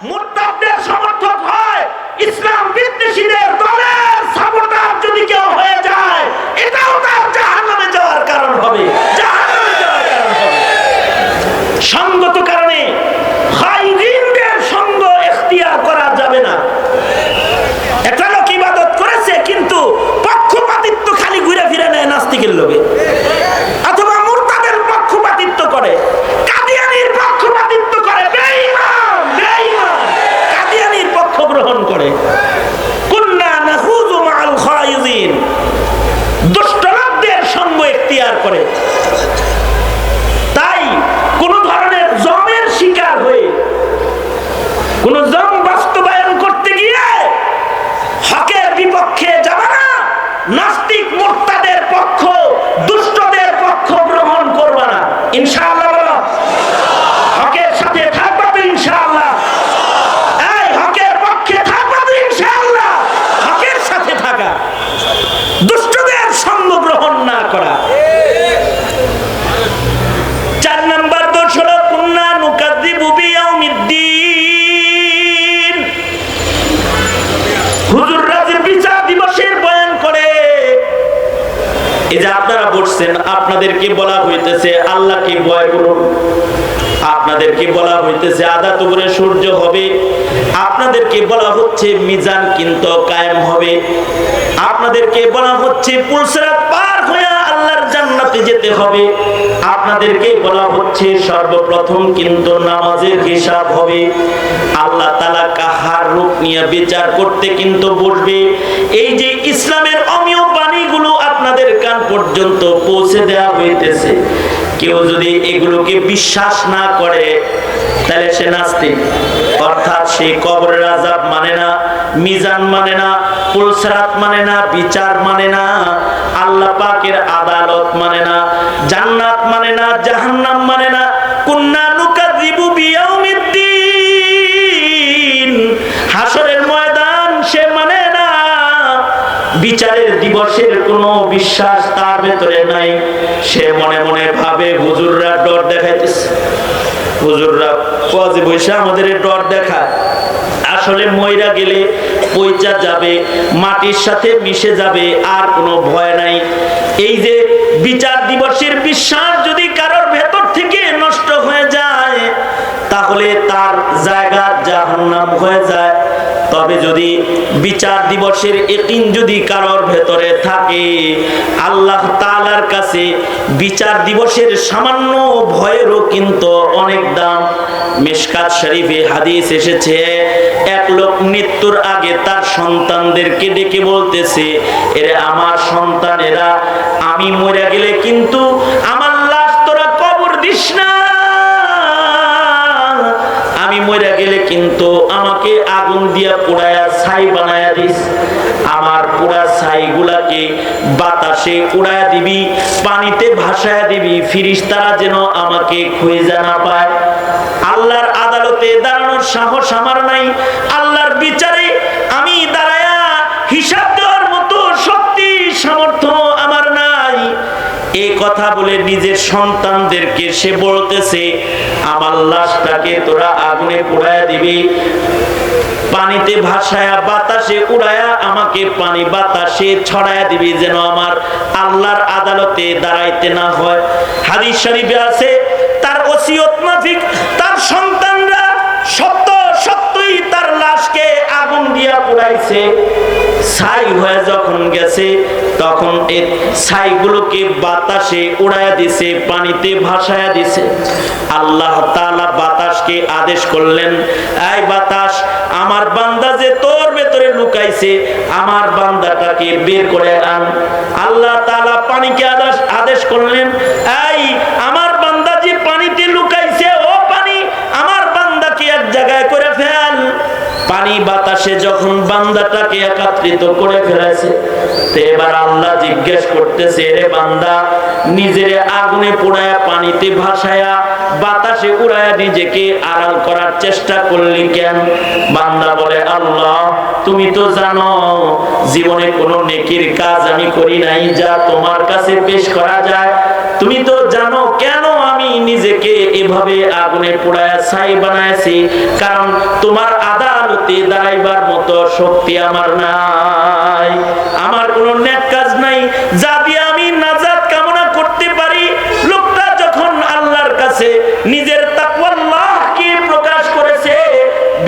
মুরতাদদের সমর্থক হয়। ইসলাম বিদ্বেষীদের দলের সাপোর্টার যদি কেউ হয়ে যায় এটাও তার জাহান্নামে যাওয়ার কারণ হবে জাহান্নামে যাওয়ার কারণ হবে সঙ্গত কারণে খাইরিনদের সঙ্গ এখতিয়ার করা যাবে না একটা লোক ইবাদত করেছে কিন্তু পক্ষপাতিত্ব খালি ঘুরে ফিরে নেয় নাস্তিকের লোকে অথবা মুরতাদের পক্ষপাতিত্ব করে কাদিয়ানির পক্ষপাতিত্ব করে বেঈমান বেঈমান কাদিয়ানির পক্ষ গ্রহণ করে কুন্না নাখুযু মাআল খায়িজিন দুষ্ট লোকদের সঙ্গ এখতিয়ার করে তাই কোন ধরনের জমের শিকার হয়ে কোন জম বাস্তবায়ন করতে গিয়ে হকের বিপক্ষে যাবে না নাস্তিক মোর্তাদের পক্ষ দুষ্টদের পক্ষ গ্রহণ করবে না ইনশাআল্লাহ বলো হকের সাথে থাকবে তো ইনশাআল্লাহ এই হকের পক্ষে থাকবে তো ইনশাআল্লাহ হকের সাথে থাকা দুষ্টদের সঙ্গ গ্রহণ না করা চার নাম্বার দোষ হলো কুন্না নুকাদ্দিবু বিয়াউমিদ্দিন হুজুর রাজের বিচার দিবসের বয়ান করে এই যে আপনারা বসছেন, আপনাদেরকে বলা হইতেছে, আল্লাহকে ভয় করুন। আপনাদেরকে বলা হইতেছে সূর্য হবে। আপনাদেরকে বলা হচ্ছে, মিজান কিন্তু কায়েম হবে। আপনাদেরকে বলা হচ্ছে, পুলসরাত পার আল্লাহর জান্নাতে যেতে হবে। আপনাদেরকে বলা হচ্ছে, সর্বপ্রথম কিন্তু নামাজের হিসাব হবে। আল্লাহ তালা কাহার রূপ নিয়ে বিচার করতে কিন্তু বসবে। এই যে ইসলামের পর্যন্ত পৌঁছে দেওয়া হইতেছে। কেউ যদি এগুলোকে বিশ্বাস না করে, তাহলে সে নাস্তিক। অর্থাৎ সে কবরের আজাব মানে না, মিজান মানে না, পুলসরাত মানে না, বিচার মানে না, আল্লাহ পাকের আদালত মানে না, জান্নাত মানে না, জাহান্নাম মানে না বিচারের দিবসের কোনো বিশ্বাস তার ভেতরে নাই। সে মনে মনে ভাবে, হুজুররা ডর দেখাইতেছে। হুজুররা পজে বসে আমাদের ডর দেখায়। আসলে ময়রা গেলে পইচা যাবে, মাটির সাথে মিশে যাবে, আর কোনো ভয় নাই। এই যে বিচার দিবসের বিশ্বাস যদি কারোর ভেতর থেকে নষ্ট হয়ে যায়, তাহলে তার জায়গা জাহান্নাম হয়ে যায়। তবে যদি বিচার দিবসের একিন যদি কারোর ভেতরে থাকে, আল্লাহ তাআলার কাছে বিচার দিবসের সামান্য ভয়েরও কিন্তু অনেক দাম। মিশকাত শরীফে হাদিস এসেছে, এক লোক মৃত্যুর আগে তার সন্তানদেরকে ডেকে বলতেছে, এরে আমার সন্তানেরা, আমি মরে গেলে কিন্তু আমার লাশ তোরা কবর দিস না। মরে গেলে কিন্তু আমাকে আগুন দিয়া পোড়ায়া ছাই বানায়া দিস। আমার পোড়া ছাই গুলাকে বাতাসে উড়ায়া দিবি, পানিতে ভাসায়া দিবি, ফিরিস্তারা যেন আমাকে খুঁজে না পায়। আল্লাহর আদালতে দাঁড়ানোর সাহস আমার নাই। আল্লাহর বিচারে আমি দাঁড়ায়া হিসাব কথা বলে নিজের সন্তানদেরকে সে বলতেছে, আমার লাশটাকে তোরা আগুনে পোড়ায়া দিবি, পানিতে ভাসায়া বাতাসে উড়ায়া আমাকে পানি বাতাসে ছড়ায়া দিবি যেন আমার আল্লাহর আদালতে দাঁড়াইতে না হয়। হাদিস শরীফে আছে, তার ওসিয়ত মাফিক, তার সন্তানরা সত্য সত্যই তার লাশকে আগুন দিয়া পুড়াইছে। ছাই হয়ে যখন গেছে, তখন এই ছাইগুলোকে বাতাসে উড়াইয়া দিছে, পানিতে ভাসায়া দিছে। আল্লাহ তাআলা বাতাসকে আদেশ করলেন, এই বাতাস, আমার বান্দা যে তোর ভেতরে লুকাইছে, আমার বান্দাটাকে বের করে আন। আল্লাহ তাআলা পানিকে আদেশ আদেশ করলেন, এই আমার বান্দা যে পানিতে লুকাইছে ও পানি আমার বান্দাকে এক জায়গায় করে ফেল পানি বাতাসে যখন বান্দাটাকে একাত্রিত করে ফেলেছে এবার আল্লাহ জিজ্ঞেস করতেছে রে বান্দা, নিজের আগুনে পোড়ায়া পানিতে ভাসায়া, বাতাসে উড়ায়া নিজেকে আড়াল করার চেষ্টা করলি কেন? বান্দা বলে, আল্লাহ, তুমি তো জানো, জীবনে কোনো নেকির কাজ আমি করি নাই, যা তোমার কাছে পেশ করা যায়। তুমি তো জানো কেন নিজেকে এভাবে আগুনে পোড়ায় ছাই বানাইছি, কারণ তোমার আদালতে দাঁড়াইবার মতো শক্তি আমার নাই। আমার কোনো নেক কাজ নাই, যা দিয়ে আমি নাজাত কামনা করতে পারি। লোকটা যখন আল্লাহর কাছে নিজের তাকওয়াল্লাহকে প্রকাশ করেছে,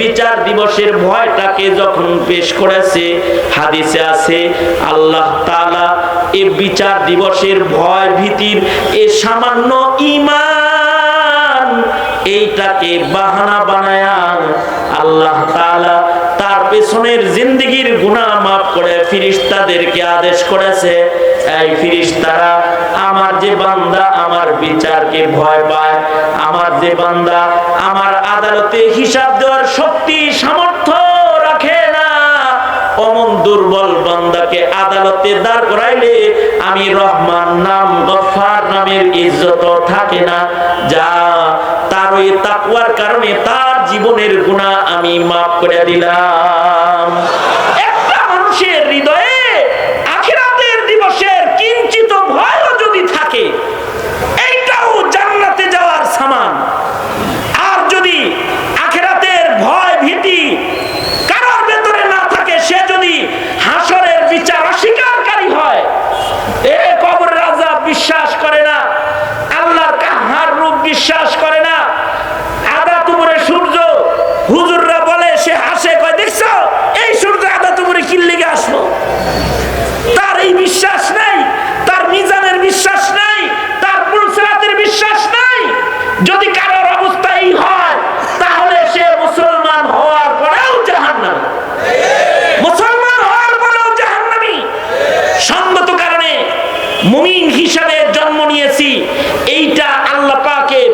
বিচার দিবসের ভয়টাকে যখন পেশ করেছে, হাদিসে আছে, আল্লাহ তাআলা এই বিচার দিবসের ভয় ভীতির এ সামান্য ঈমান এইটাকে বাহানা বানায়া আল্লাহ তাআলা তার পেছনের জিন্দগির গুনাহ মাফ করে ফিরিস্তাদেরকে আদেশ করেছে। এই ফিরিস্তারা, আমার যে বান্দা আমার বিচারকে ভয় পায়, আমার যে বান্দা আমার আদালতে হিসাব দেওয়ার শক্তি, সামর্থ্য রাখে না। অমন দুর্বল বান্দাকে আদালতে দাঁড় করাইলে আমি রহমান নাম গফার নামের ইজ্জত থাকে না। যা ওই তাকুয়ার কারণে তার জীবনের গুণা আমি মাফ করে দিলাম। একটা মানুষের হৃদয়ে আখিরাতের দিবসের কিঞ্চিত ভয়ও যদি থাকে এইটাও জান্নাতে যাওয়ার সামান আর যদি আখেরাতের ভয় ভীতি কারোর ভেতরে না থাকে সে যদি হাসরের বিচার অস্বীকারী হয় এ কবরের আজাব বিশ্বাস করে না আল্লাহর কাহার রূপ বিশ্বাস করে না আদা তুমরে সূর্য হুজুররা বলে সে হাসে কয় দেখছ এই সূর্য আদা তুমরে কিল্লিগে আসলো তার এই বিশ্বাস নাই তার মিজানের বিশ্বাস নাই তার পুরুষরাতের বিশ্বাস নাই যদি কারোর অবস্থা এই হয় তাহলে সে মুসলমান হওয়ার পরেও জাহান্নাম মুসলমান হওয়ার পরেও জাহান্নামী সঙ্গত কারণে মুমিন হিসাবে জন্ম নিয়েছি, এইটা আল্লাহ পাকের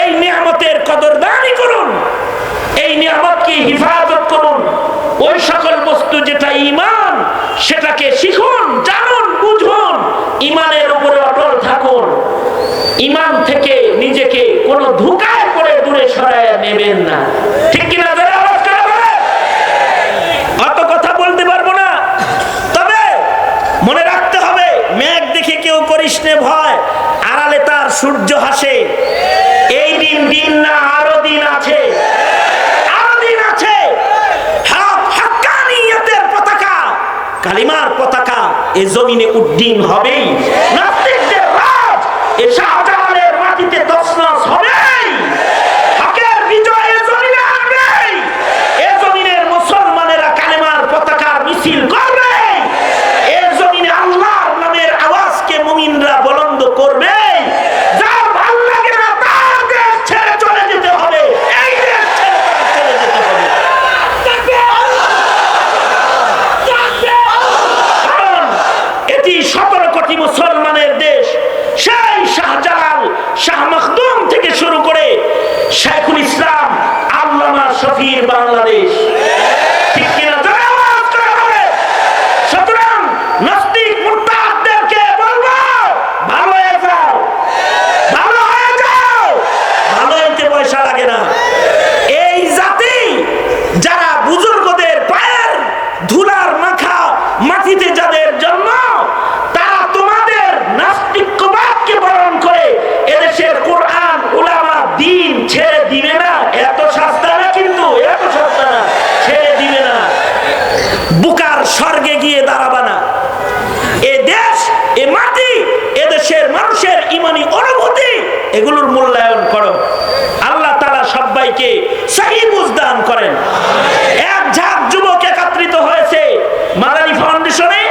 এই নিয়ামতের কদরদানি করুন, এই নিয়ামতকে হিফাজত করুন। ওই সকল বস্তু যেটা ইমান সেটাকে শিখুন, জানুন, বুঝুন ইমানের উপরে অটল থাকুন। ইমান থেকে নিজেকে কোনো ধোকায় পড়ে দূরে সরায় নেবেন না। ঠিক কিনা যারা আওয়াজ করে বলে? অত কথা বলতে পারব না তবে মনে রাখতে হবে মেঘ দেখে কেউ করিস নে ভয় আড়ালে তার সূর্য হাসে এই দিন দিন না, আরও দিন আছে। আরও দিন আছে। পতাকা। কালিমার পতাকা এ জমিনে উদ্দিন হবেই। নাস্তিকদের রাজ এ শাহজাহানের মাটিতে তছনছ হবেই হকের বিজয় এ জমিনে আসবেই এ জমিনের মুসলমানেরা কালিমার পতাকার মিছিল করবে এ জমিনে আল্লাহর নামের আওয়াজকে মুমিনরা বুলন্দ করবে যার ভালো লাগে না তার দেশ ছেড়ে চলে যেতে হবে এই দেশ ছেড়ে তার চলে যেতে হবে কারণ এটি সতেরো কোটি মুসলমানের দেশ সেই শাহজালাল শাহ মখদুম থেকে শুরু করে শেখুল ইসলাম আল্লামা শফির বাংলাদেশ ঠিক কিনা জোরে আওয়াজ করে বলে। সুতরাং নাস্তিক মুরতাদদেরকে বলব ভালো হয়ে যাও ভালো হয়ে যাও ভালো হইতে পয়সা লাগে না এই জাতি যারা বুজুর্গদের পায়ের ধুলার মাখা মাটিতে যাদের জন্ম তারা তোমাদের নাস্তিক্যবাদকে বরণ করে এদেশের কোরআন উলামা দিন ছেড়ে দিবে না এত সস্তা না কিন্তু এত সস্তা না ছেড়ে দিবে না বুকার স্বর্গে গিয়ে দাঁড়াবা না এ দেশ এ মাটি এদেশের মানুষের ইমানি অনুভূতি এগুলোর মূল্যায়ন করো আল্লাহ তারা সবাইকে সহি বুঝদান করেন। এক ঝাঁক যুবক একত্রিত হয়েছে মাদানী ফাউন্ডেশনে।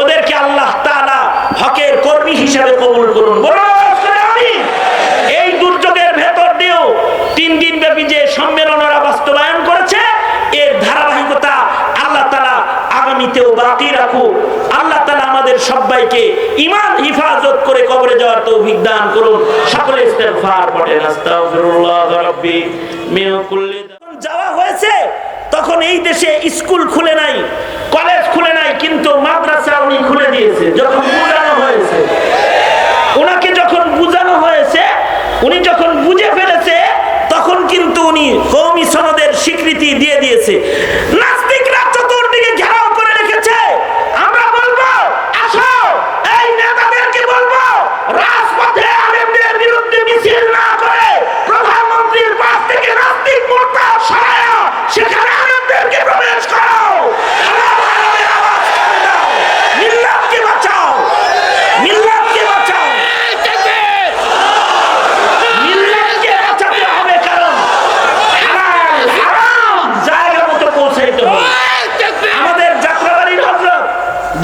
ওদেরকে আল্লাহ তাআলা হকের কর্মী হিসেবে কবুল করুন। এর ধারাবাহিকতা আল্লাহ তালা আগামীতেও রাখুক। আল্লাহ তালা আমাদের সবাইকে ইমান হিফাজত করে কবরে যাওয়ার তৌফিক দান করুন। সকলে পড়েন। আস্তাগফিরুল্লাহ রাব্বি মিন কুল্লি তখন এই দেশে স্কুল খুলে নাই, কলেজ খুলে নাই, কিন্তু মাদ্রাসা উনি খুলে দিয়েছে। যখন বোঝানো হয়েছে ওনাকে যখন বোঝানো হয়েছে, উনি যখন বুঝে ফেলেছে, তখন কিন্তু উনি কৌমি সনদের স্বীকৃতি দিয়ে দিয়েছে নাস্তিকরা চতুর্দিকে ঘেরাও করে রেখেছে আমরা বলব আসো এই নেতাদেরকে বলব রাজপথে আলেমদের বিরুদ্ধে মিছিল না করে প্রধানমন্ত্রীর পাশ থেকে নাস্তিক মোর্চা সরায়া সেখানে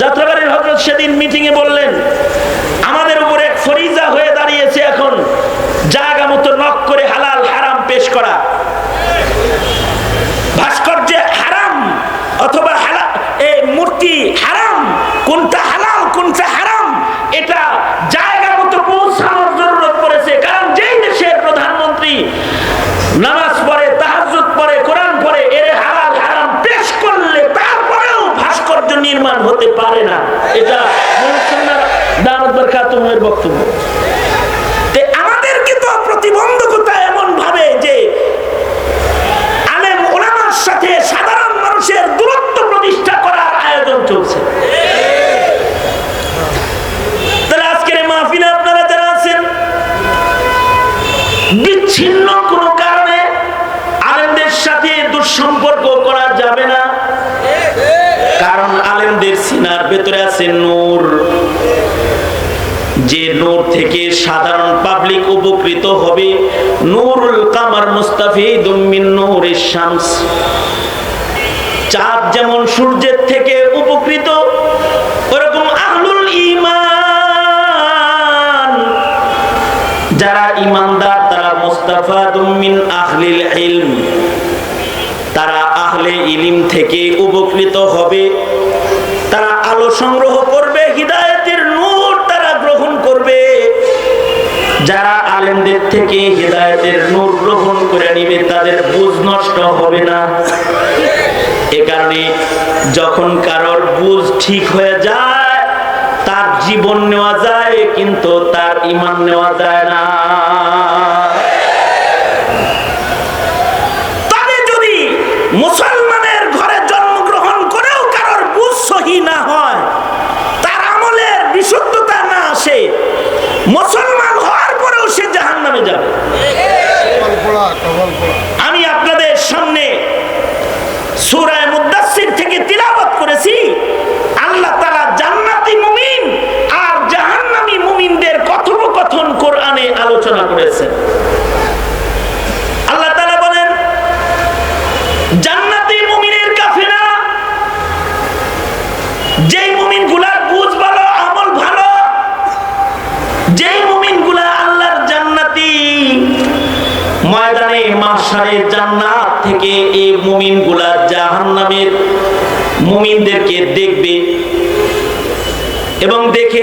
যাত্রাবাড়ির হজরত সেদিন মিটিং এ বললেন আমাদের উপরে এক ফরিজা হয়ে দাঁড়িয়েছে এখন জায়গা মতো নক করে হালাল হারাম পেশ করা ভাস্কর্যে হারাম অথবা হালা এই মূর্তি হারাম কোনটা হালাল কোনটা হারাম এটা জায়গা মতো পৌঁছানোর জরুরত পড়েছে কারণ যেই দেশের প্রধানমন্ত্রী নামাজ পড়ে তাহাজ্জুদ পড়ে কোরআন পড়ে এর হালাল হারাম পেশ করলে তারপরেও ভাস্কর্য নির্মাণ হতে পারে না এটা দানত বরকাতুমের বক্তব্য। আমাদেরকে তো প্রতিবন্ধকতা এমন ভাবে যে আলেম ওলামার সাথে সাধারণ মানুষের দূরত্ব প্রতিষ্ঠা করার আয়োজন চলছে। বিচ্ছিন্ন কোনো কারণে আলেমদের সাথে দুঃসম্পর্ক করা যাবে না। কারণ আলেমদের সিনার ভেতরে আছে নূর। যে নূর থেকে সাধারণ পাবলিক উপকৃত হবে, নূরুল কামার মুস্তাফিদ মিন নূরের শামস। চাঁদ যেমন সূর্যের থেকে উপকৃত, ওরকম আহলুল ঈমান। যারা ইমানদার তারা মুস্তাফা মিন আহলিল ইলম। তারা আহলে ইলিম থেকে উপকৃত হবে। তারা আলো সংগ্রহ করবে আলেমদের থেকে হৃদায়তের নূর গ্রহণ করে নিবে, তাদের বুঝ নষ্ট হবে না। এ কারণে যখন কারোর বুঝ ঠিক হয়ে যায়, তার জীবন নেওয়া যায়, কিন্তু তার ইমান নেওয়া যায় না। তবে যদি মুসলমানের ঘরে জন্মগ্রহণ করেও কারোর বুঝ সহি না হয় তার আমলের বিশুদ্ধতা না আসে মুসলমান হওয়ার পরেও সে জাহান নামে যাবে কপাল পোড়া কপাল পোড়া আমি আপনাদের সামনে সূরায়ে মুদাসসির থেকে তিলাওয়াত করেছি আল্লাহ তাআলা জান্নাতি মুমিন আর জাহান্নামী মুমিনদের কথোপকথন কোরআনে আলোচনা করেছেন আল্লাহ তাআলা বলেন জান্নাতি মুমিনের কাফেলা যেই মুমিনগুলার বুঝ ভালো আমল ভালো যেই মুমিনগুলা আল্লাহর জান্নাতি ময়দানে মাসারে জান্নাত থেকে এই মুমিনগুলা জাহান্নামের মুমিনদেরকে দেখবে এবং দেখে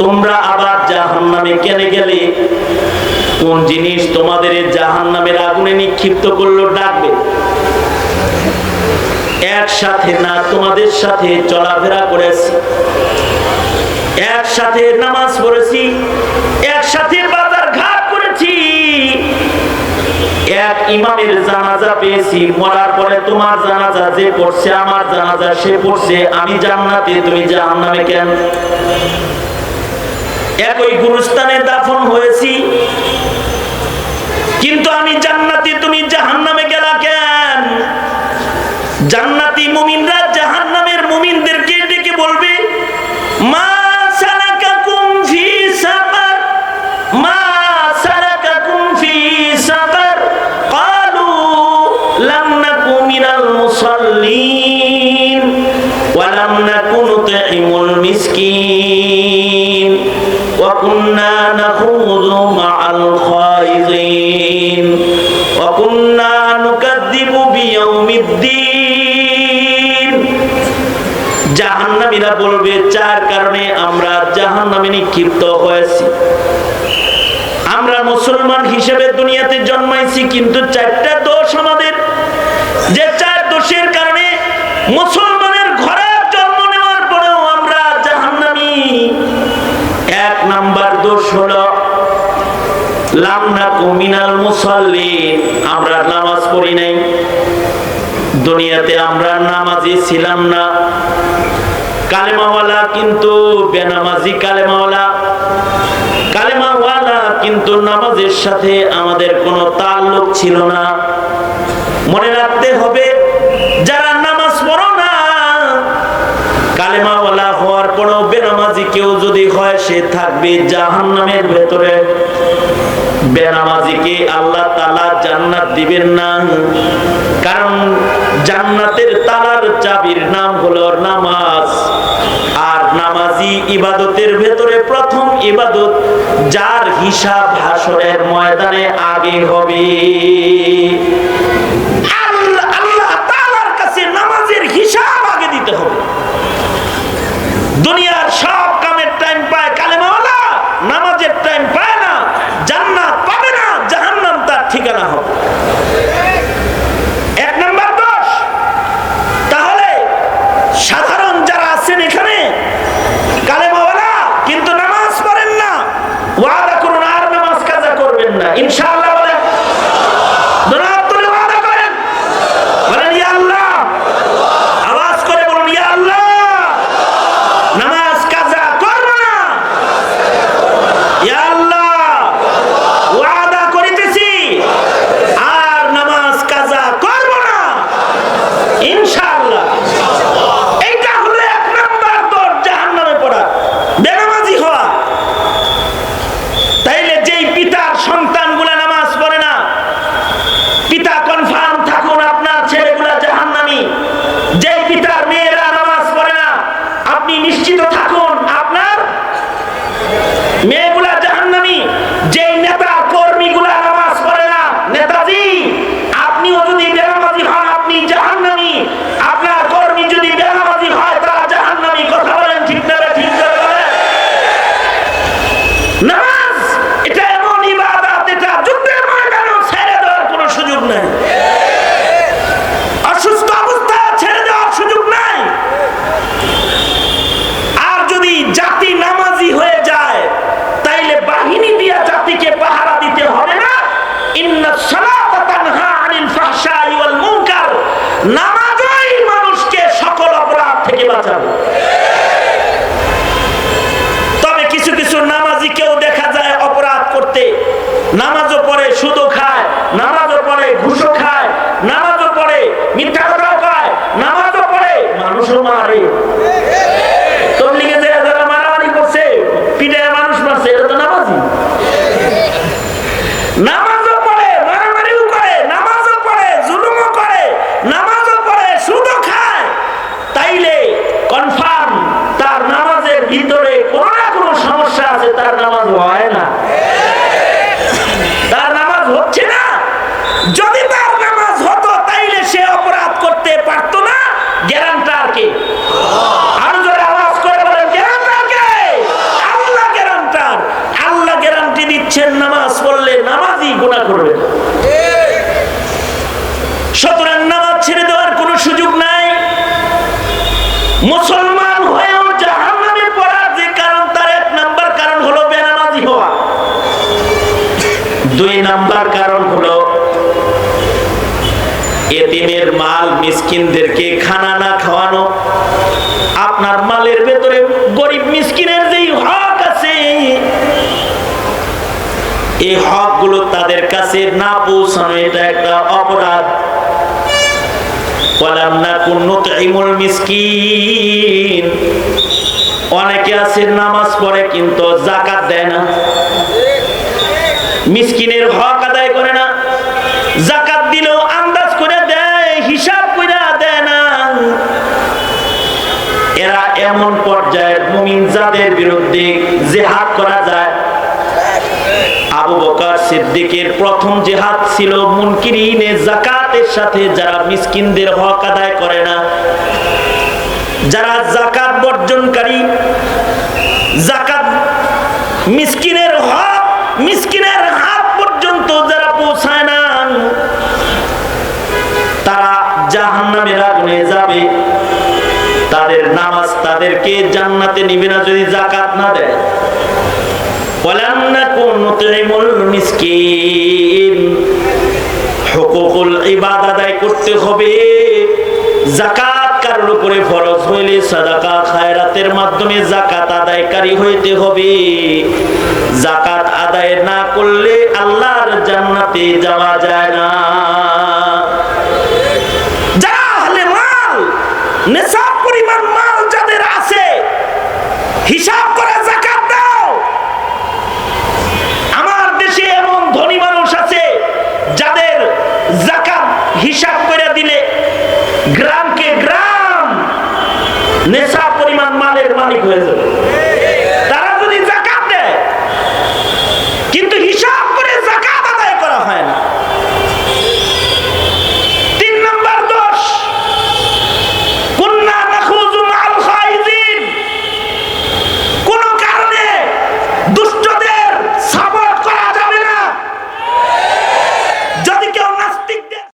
তোমরা আবার জাহান্নামে কেন গেলে? কোন জিনিস তোমাদের এই জাহান্নামের আগুনে নিক্ষিপ্ত করল ডাকবে। একসাথে না তোমাদের সাথে চলাফেরা করেছি। একসাথে নামাজ পড়েছি। একসাথে বাজার ঘাট করেছি। এক ইমামের জানাজা পেয়েছি। মরার পরে তোমার জানাজা যে পড়ছে, আমার জানাজা সে পড়ছে। আমি জান্নাতে, তুমি জাহান্নামে কেন? একই গুরুস্থানে দাফন হয়েছি। কিন্তু আমি জান্নাতি, তুমি জাহান্নামে গেলা কেন? জান্নাতি মুমিনরা জাহান্নামের মুমিনদেরকে ডেকে বলবে, মা সালাকাকুম ফি সাকার, মা সালাকাকুম কুন্না নাখুযু মা'আল খায়িযিন ওয়া কুন্না নুকাদ্দিবু বিয়াউমিদ্দিন জাহান্নামীরা বলবে চার কারণে আমরা জাহান্নামে নিক্ষিপ্ত হয়েছি। আমরা মুসলমান হিসেবে দুনিয়াতে জন্মাইছি, কিন্তু চারটা দোষ আমাদের আমরা নামাজ পড়ি নাই। দুনিয়াতে আমরা ছিলাম না। কালেমাওয়ালা কিন্তু বেনামাজি কালেমাওয়ালা কিন্তু নামাজের সাথে আমাদের কোনো তাল্লুক ছিল না। মনে রাখতে হবে, যারা নামাজ পড়ো না, কালেমাওয়ালা হওয়ার কোনো বেনামাজি কেউ যদি হয়, সে থাকবে জাহান্নামের ভেতরে। বেনামাজিকে আল্লাহ তালা জান্নাত দিবেন না? কারণ জান্নাতের তালার চাবির নাম হলো নামাজ। আর নামাজি ইবাদতের ভেতরে প্রথম ইবাদত যার হিসাব হাসরের ময়দানে আগে হবে। আল্লাহ তালার কাছে নামাজের হিসাব আগে দিতে হবে। নামাজ মিসকিনদেরকে খানা না খাওয়ানো, আপনার মালের ভেতরে গরিব মিসকিনের যেই হক আছে, এই হকগুলো তাদের কাছে না পৌঁছানো এটা একটা অপরাধ। অনেকে আছে নামাজ পড়ে কিন্তু জাকাত দেয় না। মিসকিনের হক আদায় করে না। জাকাত এমন পর্যায়ের মুমিন যাদের বিরুদ্ধে জেহাদ করা যায়। আবু বকর সিদ্দিকের প্রথম জেহাদ ছিল মুনকিরিনে জাকাতের সাথে, যারা মিসকিনদের হক আদায় করে না। যারা জাকাত বর্জনকারী জাকাত মিসকিনের হক, মিসকিন ইবাদ আদায় করতে হবে। জাকাত কারোর উপরে ফরজ হইলে সাদাকা খায়রাতের মাধ্যমে জাকাত আদায়কারী হইতে হবে। জাকাত আদায় না করলে আল্লাহর জান্নাতে যাওয়া যায় না। মাল নেশা পরিমাণ মাল যাদের আছে, হিসাব করে হয়ে যাবে